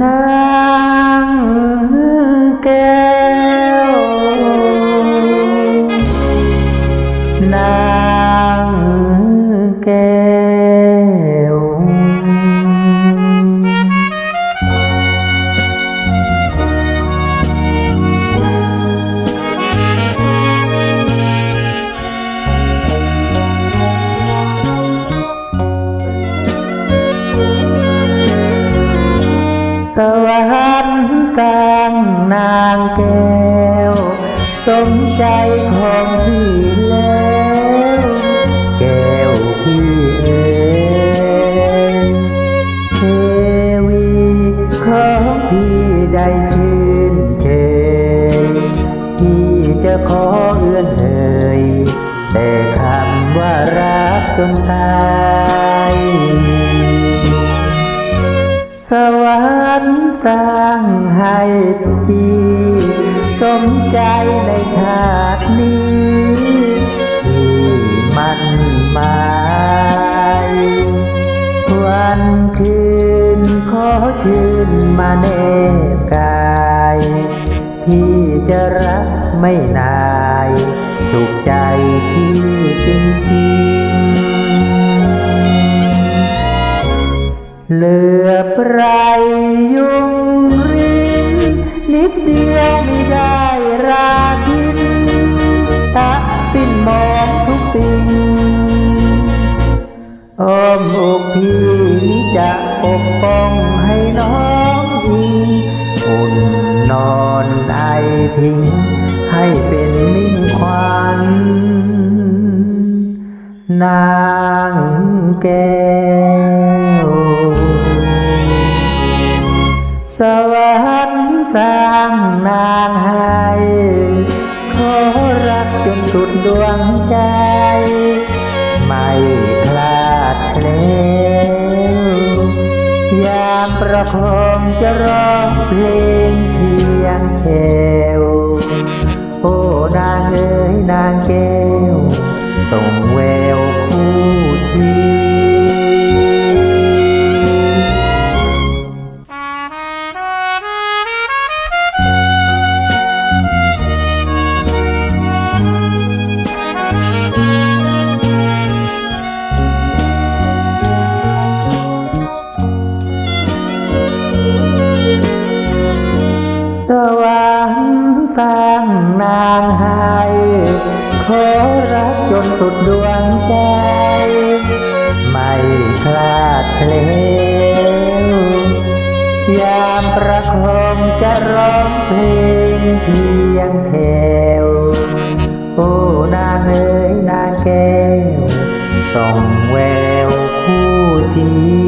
น สวรรค์กลางนางแก้ว สมใจของพี่แล้วแก้วพี่เอ๋ยเทวีของพี่ได้ชื่นเชยพี่จะขอเอื้อนเอ่ยแต่คำว่ารักจนตาย วรรค์สร้างให้พี่สมใจในชาตินี้ที่มันหมายวันคืนขอชื่นมาเนกายพี่จะรักไม่นายสุขใจพี่จริงๆ เหลือบไรยุงรินนิดเดียวไม่ได้ราคินตักสิ้นมองทุกสิ่งอ้อมอกพี่นี้จะปกป้องให้น้องอิงอุ่นนอนไอพิงให้เป็นมิ่งขวัญนางแก้ สวรรค์สร้างนางให้ขอรักจนสุดดวงใจ ไม่คลาดเล้วยามประคองจะร้องเพลงเพียงแควโอ้นางเอ๋ยนางแก สร้งนางให้ขอรักจนสุดดวงใจ ไม่คลาดเคลวยามประคองจะร้องเพลงเพียงแควโอ้นางเอ๋ยนางแก้วส่องแววคู่ที